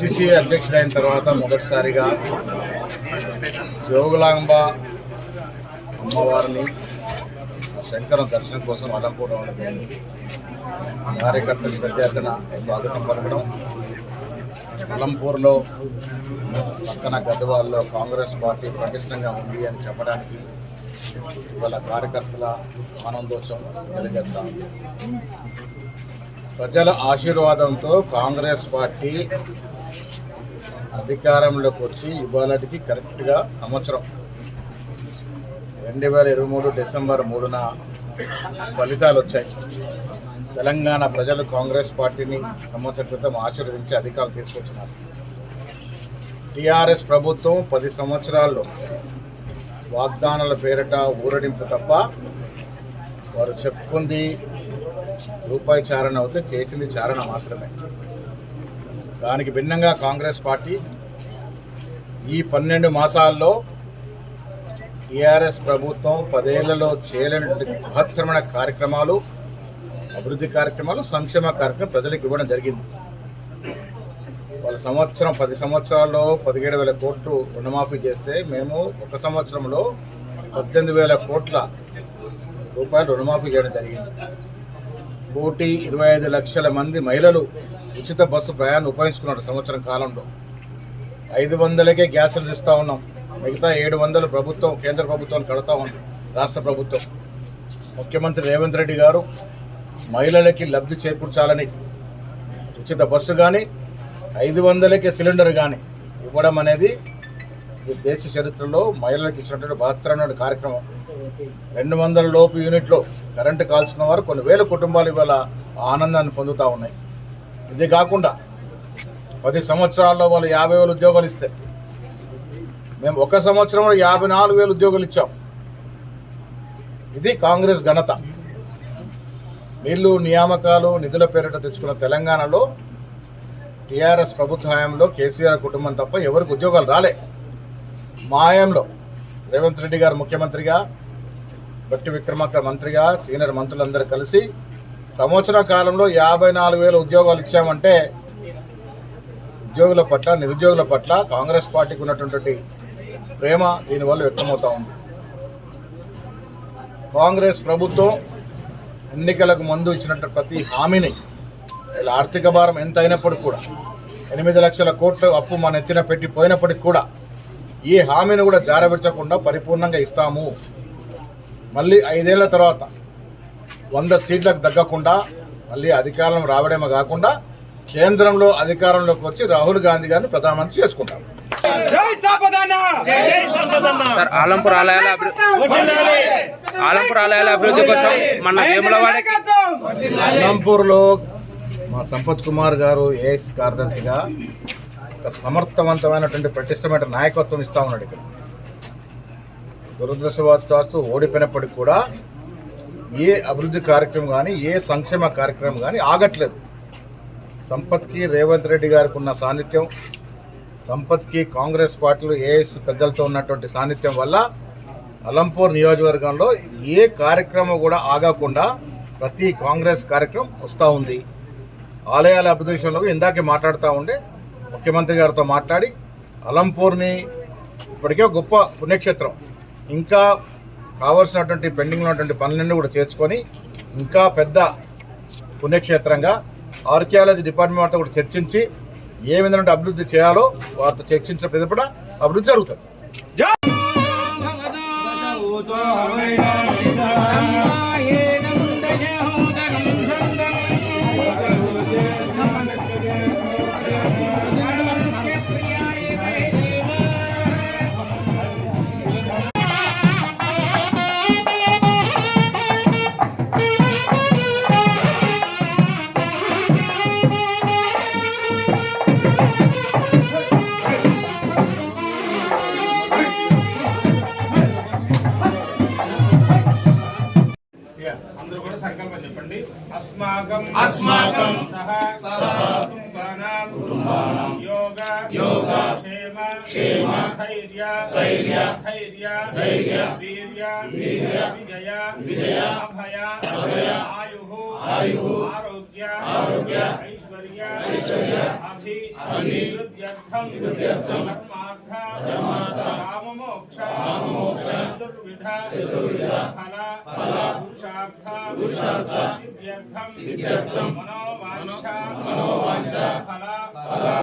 CC అధ్యక్షుడైన తర్వాత మొదటిసారిగా జోగులాంబ అమ్మవారిని శంకరం దర్శనం కోసం అలంకూడం జరిగింది. కార్యకర్తలు పెద్ద ఎత్తున స్వాగతం పలకడం. అలంపూర్లో పక్కన గద్వాల్లో కాంగ్రెస్ పార్టీ పటిష్టంగా ఉంది అని చెప్పడానికి ఇవాళ కార్యకర్తల ఆనందోత్సవం తెలియజేస్తా ప్రజల ఆశీర్వాదంతో కాంగ్రెస్ పార్టీ అధికారంలోకి వచ్చి ఇవాళకి కరెక్ట్గా సంవత్సరం రెండు వేల ఇరవై మూడు డిసెంబర్ మూడున ఫలితాలు వచ్చాయి. తెలంగాణ ప్రజలు కాంగ్రెస్ పార్టీని సంవత్సరం క్రితం ఆశీర్వదించి అధికారులు తీసుకొచ్చినారు. టీఆర్ఎస్ ప్రభుత్వం పది సంవత్సరాల్లో వాగ్దానాల పేరిట ఊరడింపు తప్ప వారు చెప్పుకుంది రూపాయి చారణ అవుతే చేసింది చారణ మాత్రమే. దానికి భిన్నంగా కాంగ్రెస్ పార్టీ ఈ పన్నెండు మాసాల్లో టీఆర్ఎస్ ప్రభుత్వం పదేళ్ళలో చేయలేనటువంటి మహత్తరమైన కార్యక్రమాలు అభివృద్ధి కార్యక్రమాలు సంక్షేమ కార్యక్రమం ప్రజలకు ఇవ్వడం జరిగింది. వాళ్ళ సంవత్సరం పది సంవత్సరాల్లో పదిహేడు వేల కోట్లు రుణమాఫీ చేస్తే మేము ఒక సంవత్సరంలో పద్దెనిమిది వేల కోట్ల రూపాయలు రుణమాఫీ చేయడం జరిగింది. కోటి ఇరవై ఐదు లక్షల మంది మహిళలు ఉచిత బస్సు ప్రయాణం ఉపయోగించుకున్నారు సంవత్సరం కాలంలో. ఐదు వందలకే గ్యాసులు ఇస్తూ ఉన్నాం. మిగతా ఏడు వందలు ప్రభుత్వం కేంద్ర ప్రభుత్వం కడతా ఉంది. రాష్ట్ర ప్రభుత్వం. ముఖ్యమంత్రి రేవంత్ రెడ్డి గారు మహిళలకి లబ్ధి చేకూర్చాలని ఉచిత బస్సు కానీ ఐదు వందలకే సిలిండర్ కానీ ఇవ్వడం అనేది దేశ చరిత్రలో మహిళలకు ఇచ్చినటువంటి బహత్తరమైన కార్యక్రమం. రెండు వందల లోపు యూనిట్లో కరెంటు కాల్చుకున్న వారు కొన్ని వేల కుటుంబాలు ఇవాళ ఆనందాన్ని పొందుతూ ఉన్నాయి. ఇది కాకుండా పది సంవత్సరాల్లో వాళ్ళు యాభై వేలు ఉద్యోగాలు ఇస్తే మేము ఒక సంవత్సరంలో యాభై నాలుగు వేలు ఉద్యోగాలు ఇచ్చాం. ఇది కాంగ్రెస్ ఘనత. నీళ్ళు నియామకాలు నిధుల పేరిట తెచ్చుకున్న తెలంగాణలో టీఆర్ఎస్ ప్రభుత్వ హయాంలో కేసీఆర్ కుటుంబం తప్ప ఎవరికి ఉద్యోగాలు రాలే. మాయంలో రేవంత్ రెడ్డి గారు ముఖ్యమంత్రిగా బట్టి విక్రమార్క మంత్రిగా సీనియర్ మంత్రులందరూ కలిసి సంవత్సర కాలంలో యాభై నాలుగు వేల ఉద్యోగాలు ఇచ్చామంటే ఉద్యోగుల పట్ల నిరుద్యోగుల పట్ల కాంగ్రెస్ పార్టీకి ఉన్నటువంటి ప్రేమ దీనివల్ల వ్యక్తమవుతా ఉంది. కాంగ్రెస్ ప్రభుత్వం ఎన్నికలకు ముందు ఇచ్చినట్టు ప్రతి హామీని ఇలా ఆర్థిక భారం ఎంత అయినప్పటికీ కూడా ఎనిమిది లక్షల కోట్లు అప్పు మన ఎత్తిన పెట్టి పోయినప్పటికీ కూడా ఈ హామీని కూడా జారవిడ్చకుండా పరిపూర్ణంగా ఇస్తాము. మళ్ళీ ఐదేళ్ళ తర్వాత వంద సీట్లకు తగ్గకుండా మళ్ళీ అధికారం రావడమే కాకుండా కేంద్రంలో అధికారంలోకి వచ్చి రాహుల్ గాంధీ గారిని ప్రధానమంత్రి చేసుకుంటారు సంపదన సార్ ఆలంపూర్ ఆలయాల అభివృద్ధి ఆలంపూర్ ఆలయాల అభివృద్ధి కోసం మన వేములవాడకి అలంపూర్లో మా సంపత్ కుమార్ గారు ఏఎస్ కార్యదర్శిగా ఒక సమర్థవంతమైనటువంటి పటిష్టమైన నాయకత్వం ఇస్తా ఉన్నాడు ఇక్కడ. దురదృష్టవశాత్తు ఓడిపోయినప్పటికీ కూడా ఏ అభివృద్ధి కార్యక్రమం కానీ ఏ సంక్షేమ కార్యక్రమం కానీ ఆగట్లేదు. సంపత్కి రేవంత్ రెడ్డి గారికి ఉన్న సాన్నిధ్యం సంపత్కి కాంగ్రెస్ పార్టీలు ఏఎస్ పెద్దలతో ఉన్నటువంటి సాన్నిధ్యం వల్ల అలంపూర్ నియోజకవర్గంలో ఏ కార్యక్రమం కూడా ఆగకుండా ప్రతి కాంగ్రెస్ కార్యక్రమం వస్తూ ఉంది. ఆలయాల అభివృద్ధి విషయంలో ఇందాకే మాట్లాడుతూ ఉండే ముఖ్యమంత్రి గారితో మాట్లాడి అలంపూర్ని ఇప్పటికే గొప్ప పుణ్యక్షేత్రం. ఇంకా కావాల్సినటువంటి పెండింగ్లో ఉన్నటువంటి పనులన్నీ కూడా చేర్చుకొని ఇంకా పెద్ద పుణ్యక్షేత్రంగా ఆర్కియాలజీ డిపార్ట్మెంట్ వారితో కూడా చర్చించి ఏ విధంగా అభివృద్ధి చేయాలో వారితో చర్చించిన పిదపడ అభివృద్ధి జరుగుతుంది. अस्माकं सह कुटुम्बानां योग योग क्षेम धैर्य धैर्य वीर्य विजय अभय अभय आरोग्य ऐश्वर्य ऐश्वर्य अभि अभिवृद्ध्यर्थं పురుషార్థ సిద్ధ్యర్థం. మనోవాంఛ. ఫలా